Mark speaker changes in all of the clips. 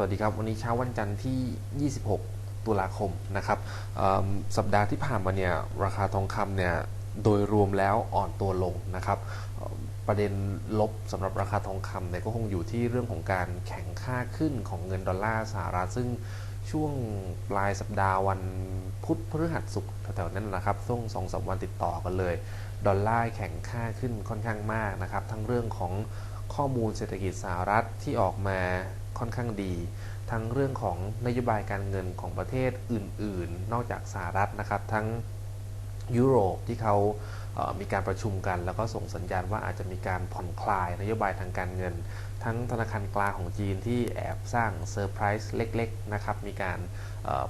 Speaker 1: วัสดีครับวันนี้เช้าวันจันทร์ที่ 26 ตุลาคมนะครับสัปดาห์ที่ผ่านมาเนี่ยราคาทองคำเนี่ยโดยรวมแล้วอ่อนตัวลงนะครับ ประเด็นลบสำหรับราคาทองคำเนี่ยก็คงอยู่ที่เรื่องของการแข่งค่าขึ้นของเงินดอลลาร์สหรัฐซึ่งช่วงปลายสัปดาห์วันพุธพฤหัสศุกร์แถวๆนั้นนะครับช่วงสองสามวันติดต่อกันเลย ดอลลาร์แข่งค่าขึ้นค่อนข้างมากนะครับ ทั้งเรื่องของข้อมูลเศรษฐกิจสหรัฐที่ออกมา ค่อนข้างดี ทั้งเรื่องของนโยบายการเงินของประเทศอื่น ๆ นอกจากสหรัฐนะครับ ทั้งยุโรปที่เขาเอ่อมีการประชุมกัน แล้วก็ส่งสัญญาณว่าอาจจะมีการผ่อนคลายนโยบายทางการเงิน ทั้งธนาคารกลางของจีนที่แอบสร้างเซอร์ไพรส์เล็ก ๆ นะครับ มีการ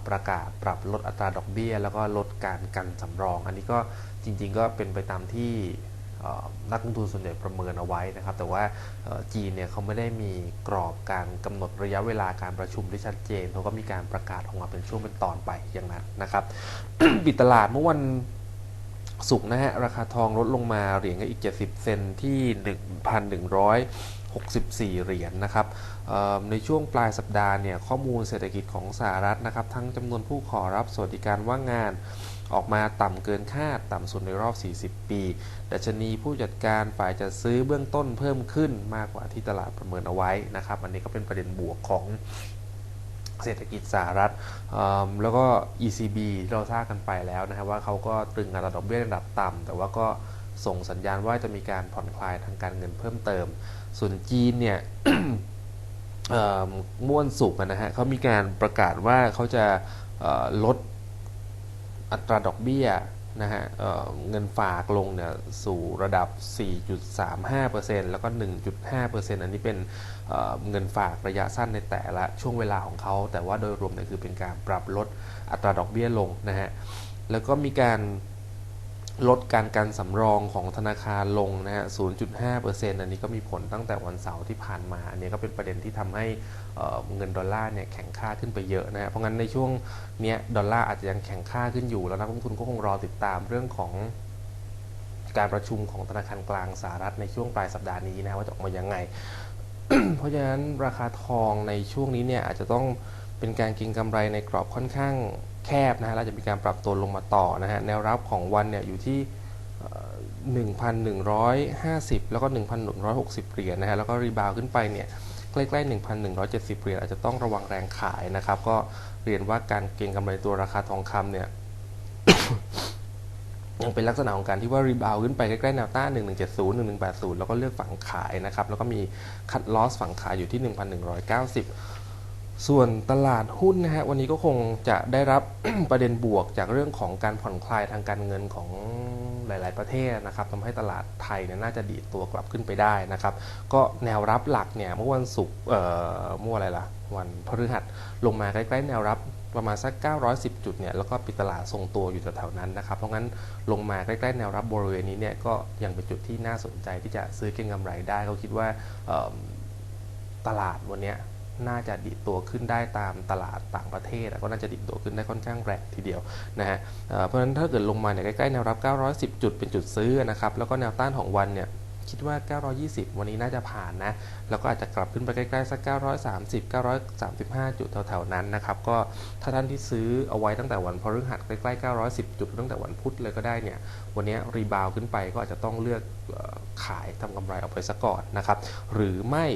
Speaker 1: ประกาศปรับลดอัตราดอกเบี้ย แล้วก็ลดการกันสำรอง อันนี้ก็จริง ๆ ก็เป็นไปตามที่ นักลงทุนส่วนใหญ่ประเมินเอาไว้นะครับ แต่ว่าจีนเนี่ยเขาไม่ได้มีกรอบการกำหนดระยะเวลาการประชุมที่ชัดเจนเขาก็มีการประกาศออกมาเป็นช่วงเป็นตอนไปอย่างนั้นนะครับปิดตลาดเมื่อวันศุกร์นะฮะราคาทองลดลงมาเหรียญก็อีก 70 เซนที่ 1,164 เหรียญนะครับในช่วงปลายสัปดาห์เนี่ยข้อมูลเศรษฐกิจของสหรัฐนะครับ ทั้งจำนวนผู้ขอรับสวัสดิการว่างงาน ออกมาต่ำเกินคาดต่ำสุดในรอบ 40 ปีดัชนีผู้จัดการฝ่ายจัดซื้อเบื้องต้นเพิ่มขึ้นมากกว่าที่ตลาดประเมินเอาไว้นะครับ อันนี้ก็เป็นประเด็นบวกของเศรษฐกิจสหรัฐแล้วก็ ECB ที่เราทราบกันไปแล้วนะครับว่าเขาก็ตรึงอัตราดอกเบี้ยระดับต่ำแต่ว่าก็ส่งสัญญาณว่าจะมีการผ่อนคลายทางการเงินเพิ่มเติม ส่วนจีนเนี่ยม่วนสุกร์นะฮะเขามีการประกาศว่าเขาจะลด อัตราดอกเบี้ยนะฮะเเงินฝากลงเนี่ยสู่ระดับ 4.35%แล้วก็ 1.5%อันนี้เป็นเเงินฝากระยะสั้นในแต่ละช่วงเวลาของเขา แต่ว่าโดยรวมเนี่ยคือเป็นการปรับลดอัตราดอกเบี้ยลงนะฮะ แล้วก็มีการ ลดการกันสำรองของธนาคารลงนะฮะ 0.5%อันนี้ก็มีผลตั้งแต่วันเสาร์ที่ผ่านมา อันนี้ก็เป็นประเด็นที่ทำให้เเงินดอลลาร์เนี่ยแข็งค่าขึ้นไปเยอะนะฮะ เพราะงั้นในช่วงเนี้ยดอลลาร์อาจจะยังแข็งค่าขึ้นอยู่ แล้วนักลงทุนก็คงรอติดตามเรื่องของการประชุมของธนาคารกลางสหรัฐในช่วงปลายสัปดาห์นี้นะว่าจะออกมายังไง เพราะฉะนั้นราคาทองในช่วงนี้เนี่ยอาจจะต้องเป็นการกินกำไรในกรอบค่อนข้าง แคบนะฮะแล้วจะมีการปรับตัวลงมาต่อนะฮะแนวรับของวันเนี่ยอยู่ที่เอ่อ1,150 แล้วก็ 1,160 เหรียญนะฮะแล้วก็รีบาวขึ้นไปเนี่ยใกล้ๆ 1,170 เหรียญอาจจะต้องระวังแรงขายนะครับ ก็เรียนว่าการเก็งกำไรตัวราคาทองคำเนี่ยยังเป็นลักษณะของการที่ว่ารีบาวขึ้นไปใกล้ๆแนวต้าน 1170 1180 แล้วก็เลือกฝังขายนะครับ แล้วก็มีคัดลอสฝังขายอยู่ที่ 1,190 ส่วนตลาดหุ้นนะฮะวันนี้ก็คงจะได้รับ ประเด็นบวกจากเรื่องของการผ่อนคลายทางการเงินของหลาย ๆ ประเทศนะครับทำให้ตลาดไทยเนี่ยน่าจะดีตัวกลับขึ้นไปได้นะครับ ก็แนวรับหลักเนี่ยเมื่อวันศุกร์เอ่อเมื่ออะไรล่ะ วันพฤหัสลงมาใกล้ ๆ แนวรับประมาณสัก 910 จุดเนี่ยแล้วก็ปิดตลาดทรงตัวอยู่แถวๆนั้นนะครับ เพราะงั้นลงมาใกล้ๆแนวรับบริเวณนี้เนี่ยก็ยังเป็นจุดที่น่าสนใจที่จะซื้อเก็งกำไรได้เขาคิดว่าตลาดวันเนี้ย น่าจะดิดตัวขึ้นได้ตามตลาดต่างประเทศ ก็น่าจะดิดตัวขึ้นได้ค่อนข้างแรงทีเดียวนะฮะเพราะฉะนั้นถ้าเกิดลงมาเนี่ยใกล้ๆแนวรับ 910 จุดเป็นจุดซื้อนะครับแล้วก็แนวต้านของวันเนี่ยคิดว่า 920 วันนี้น่าจะผ่านนะ แล้วก็อาจจะกลับขึ้นไปใกล้ๆ สัก 930 935 จุดแถวๆ นั้นนะครับ ก็ถ้าท่านที่ซื้อเอาไว้ตั้งแต่วันพฤหัสใกล้ๆ 910 จุดตั้งแต่วันพุธเลยก็ได้เนี่ย วันนี้รีบาวขึ้นไปก็อาจจะต้องเลือกขายทำกำไรออกไปซะก่อนนะครับ หรือไม่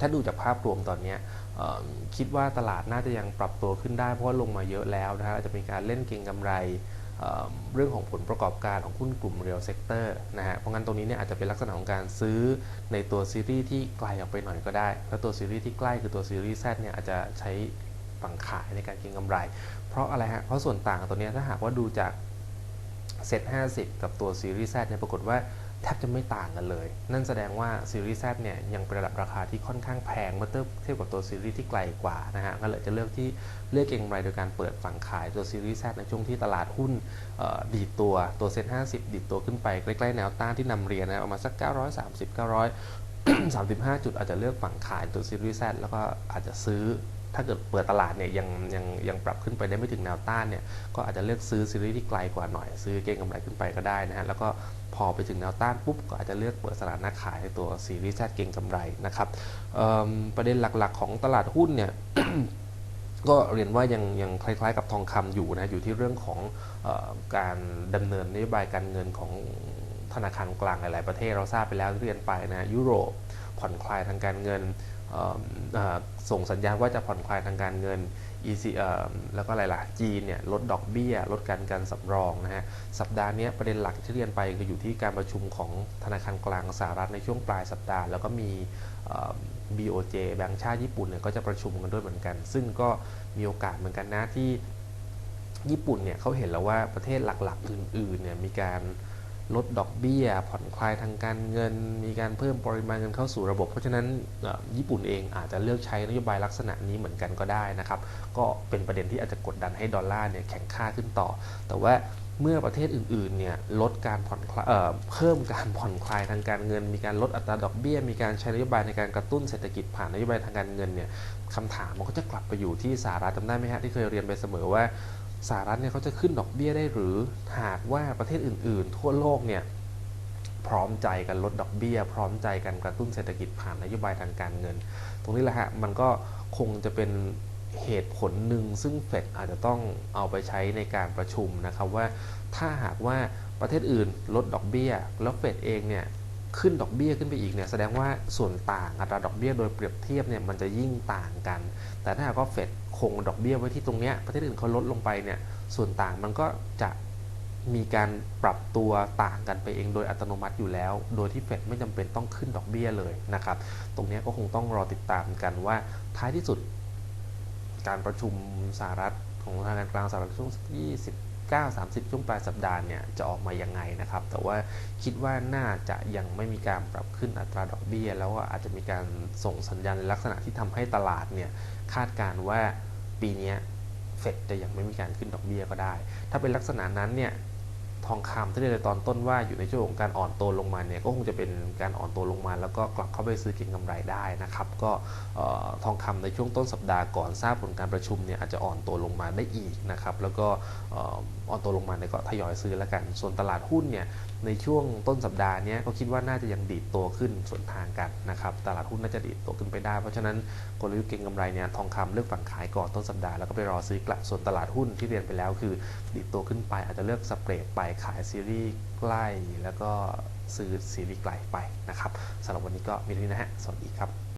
Speaker 1: ถ้าดูจากภาพรวมตอนนี้คิดว่าตลาดน่าจะยังปรับตัวขึ้นได้เพราะว่าลงมาเยอะแล้วนะฮะอาจจะมีการเล่นเก็งกำไรเรื่องของผลประกอบการของหุ้นกลุ่ม real sector นะฮะ เพราะงั้นตรงนี้เนี่ยอาจจะเป็นลักษณะของการซื้อในตัวซีรีส์ที่ไกลออกไปหน่อยก็ได้ แล้วตัวซีรีส์ที่ใกล้คือตัวซีรีส์ Z เนี่ยอาจจะใช้ฝั่งขายในการเก็งกำไร เพราะอะไรฮะ เพราะส่วนต่างตัวนี้ถ้าหากว่าดูจากเซ็ต50กับตัวซีรีส์ Z เนี่ยปรากฏว่า แทบจะไม่ต่างกันเลย นั่นแสดงว่าซีรีส์ Z เนี่ยยังเป็นระดับราคาที่ค่อนข้างแพงเมื่อเทียบกับตัวซีรีส์ที่ไกลกว่านะฮะก็เลยจะเลือกที่เลือกเก็งไรโดยการเปิดฝั่งขายตัวซีรีส์ Z ในช่วงที่ตลาดหุ้นเอ่ดีดตัวตัวเซ็ต50ดีดตัวขึ้นไปใกล้ๆแนวต้านที่นำเรียนนะประมาณสัก 930 900 35 จุดอาจจะเลือกฝั่งขายตัวซีรีส์ Z แล้วก็อาจจะซื้อ ถ้าเกิดเปิดตลาดเนี่ยยังยังยังปรับขึ้นไปได้ไม่ถึงแนวต้านเนี่ยก็อาจจะเลือกซื้อซีรีส์ที่ไกลกว่าหน่อย ซื้อเก็งกำไรขึ้นไปก็ได้นะฮะแล้วก็พอไปถึงแนวต้านปุ๊บก็อาจจะเลือกเปิดสถานะขายในตัวซีรีส์แซดเก็งกำไรนะครับประเด็นหลักๆ ของตลาดหุ้นเนี่ยก็เรียนว่ายังยังคล้าย ๆ กับทองคำอยู่นะอยู่ที่เรื่องของออการดำเนินนโยบายการเงินของธนาคารกลางหลาย ๆ ประเทศเราทราบไปแล้วเรียนไปนะยุโรปผ่อนคลายทางการเงิน ส่งสัญญาณว่าจะผ่อนคลายทางการเงิน EC แล้วก็อะไรล่ะจีนเนี่ยลดดอกเบี้ย ลดการการสำรองนะฮะ สัปดาห์นี้ประเด็นหลักที่เรียนไปคืออยู่ที่การประชุมของธนาคารกลางสหรัฐในช่วงปลายสัปดาห์ แล้วก็มีเอ่อ BOJ แบงก์ชาติญี่ปุ่นเนี่ยก็จะประชุมกันด้วยเหมือนกัน ซึ่งก็มีโอกาสเหมือนกันนะที่ญี่ปุ่นเนี่ยเขาเห็นแล้วว่าประเทศหลักๆ อื่นๆเนี่ยมีการ ลดดอกเบี้ย ผ่อนคลายทางการเงิน มีการเพิ่มปริมาณเงินเข้าสู่ระบบ เพราะฉะนั้นญี่ปุ่นเองอาจจะเลือกใช้นโยบายลักษณะนี้เหมือนกันก็ได้นะครับ ก็เป็นประเด็นที่อาจจะกดดันให้ดอลลาร์เนี่ยแข็งค่าขึ้นต่อ แต่ว่าเมื่อประเทศอื่นๆเนี่ยลดการผ่อนคลายเเพิ่มการผ่อนคลายทางการเงิน มีการลดอัตราดอกเบี้ย มีการใช้นโยบายในการกระตุ้นเศรษฐกิจผ่านนโยบายทางการเงินเนี่ยคำถามมันก็จะกลับไปอยู่ที่สหรัฐจำได้ไหมฮะที่เคยเรียนไปเสมอว่า สหรัฐเนี่ยเขาจะขึ้นดอกเบี้ยได้หรือหากว่าประเทศอื่น ๆ ทั่วโลกเนี่ยพร้อมใจกันลดดอกเบี้ย พร้อมใจกันกระตุ้นเศรษฐกิจผ่านนโยบายทางการเงิน ตรงนี้แหละฮะมันก็คงจะเป็นเหตุผลหนึ่งซึ่งเฟดอาจจะต้องเอาไปใช้ในการประชุมนะครับว่าถ้าหากว่าประเทศอื่นลดดอกเบี้ย แล้วเฟดเองเนี่ย ขึ้นดอกเบี้ยขึ้นไปอีกเนี่ยแสดงว่าส่วนต่างอัตราดอกเบี้ยโดยเปรียบเทียบเนี่ยมันจะยิ่งต่างกัน แต่ถ้าหากว่าเฟดคงดอกเบี้ยไว้ที่ตรงเนี้ยประเทศอื่นเขาลดลงไปเนี่ยส่วนต่างมันก็จะมีการปรับตัวต่างกันไปเองโดยอัตโนมัติอยู่แล้ว โดยที่เฟดไม่จำเป็นต้องขึ้นดอกเบี้ยเลยนะครับ ตรงนี้ก็คงต้องรอติดตามกันว่าท้ายที่สุด การประชุมสหรัฐของธนาคารกลางสหรัฐช่วง29 9.30 ช่วงปลายสัปดาห์เนี่ยจะออกมายังไงนะครับ แต่ว่าคิดว่าน่าจะยังไม่มีการปรับขึ้นอัตราดอกเบี้ย แล้วก็อาจจะมีการส่งสัญญาณในลักษณะที่ทำให้ตลาดเนี่ยคาดการณ์ว่าปีนี้เฟดจะยังไม่มีการขึ้นดอกเบี้ยก็ได้ ถ้าเป็นลักษณะนั้นเนี่ย ทองคำที่เรียนในตอนต้นว่าอยู่ในช่วงของการอ่อนตัวลงมาเนี่ยก็คงจะเป็นการอ่อนตัวลงมา แล้วก็กลับเข้าไปซื้อเก็งกำไรได้นะครับ ก็ทองคำในช่วงต้นสัปดาห์ก่อนทราบผลการประชุมเนี่ยอาจจะอ่อนตัวลงมาได้อีกนะครับ แล้วก็อ่อนตัวลงมาเนี่ยก็ทยอยซื้อแล้วกัน ส่วนตลาดหุ้นเนี่ยในช่วงต้นสัปดาห์เนี้ยก็คิดว่าน่าจะยังดีดตัวขึ้นส่วนทางกันนะครับ ตลาดหุ้นน่าจะดีดตัวขึ้นไปได้ เพราะฉะนั้นกลยุทธ์เก็งกำไรเนี่ยทองคำเลือกฝั่งขายก่อนต้นสัปดาห์แล้วก็ไปรอซื้อกลับส่วนตลาดหุ้นที่เรียนไปแล้วคือดีดตัวขึ้นไปอาจจะเลือกสเปรดไปขายซีรีส์ใกล้ แล้วก็ซื้อซีรีส์ไกลไปนะครับสำหรับวันนี้ก็มีเท่านี้นะฮะ สวัสดีครับ